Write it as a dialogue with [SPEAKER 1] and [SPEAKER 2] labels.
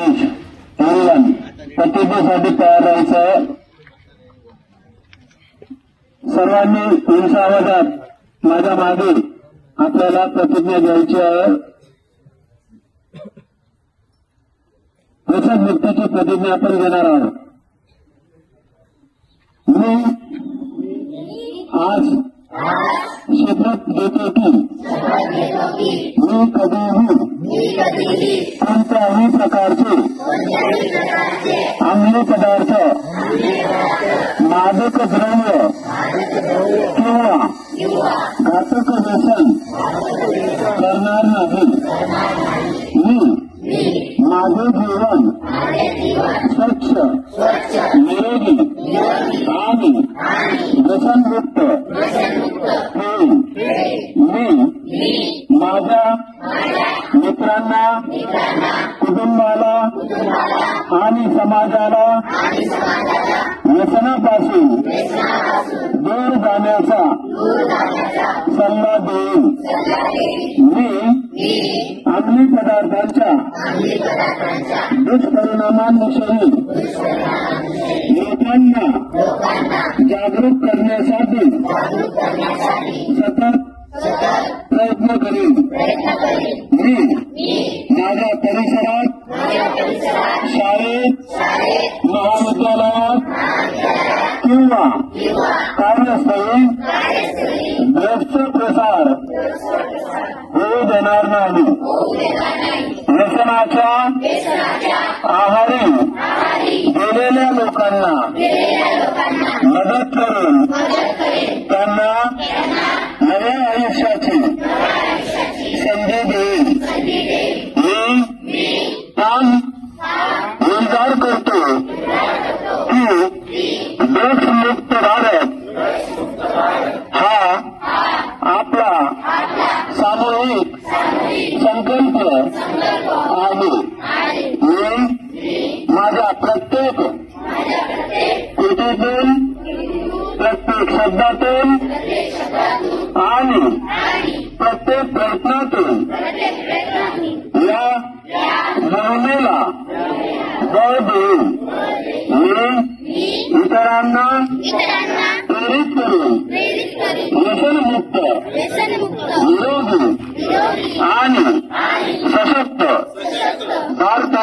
[SPEAKER 1] Everyone प्रतिज्ञेसाठी तयार राहायचं सर्वांनी उंच आवाजात माझ्या मागे आपल्याला प्रतिज्ञा घ्यायची आहे. प्रसाद व्यक्तीची प्रतिज्ञा आपण घेणार आहोत. मी आज मी कधीही कोणत्याही प्रकारचे अंमली पदार्थ मादक द्रव्य किंवा घातक व्यसन करणार नाही. मी माझे जीवन स्वच्छ निरोगी आणि व्यसनमुक्त ठेवून मी माझ्या मित्रांना कुटुंबाला आणि समाजाला व्यसनापासून दूर जाण्याचा सल्ला देईन. मी अंमली पदार्थांच्या दुष्परिणामांविषयी लोकांना जागरूक करण्यासाठी सतत प्रयत्न करेन. मी शाळेत महाविद्यालयात किंवा कार्यस्थळी ड्रग्सचा प्रसार होऊ देणार नाही. व्यसनाच्या आहारी गेलेल्या लोकांना मदत करून त्यांना संकल्प आहे. मी माझ्या प्रत्येक कृतीतून प्रत्येक शब्दातून आणि प्रत्येक प्रयत्नातून या मोहिमेला बळ देऊन मी इतरांना प्रेरित करून ಸಚಿವ ಭಾರತ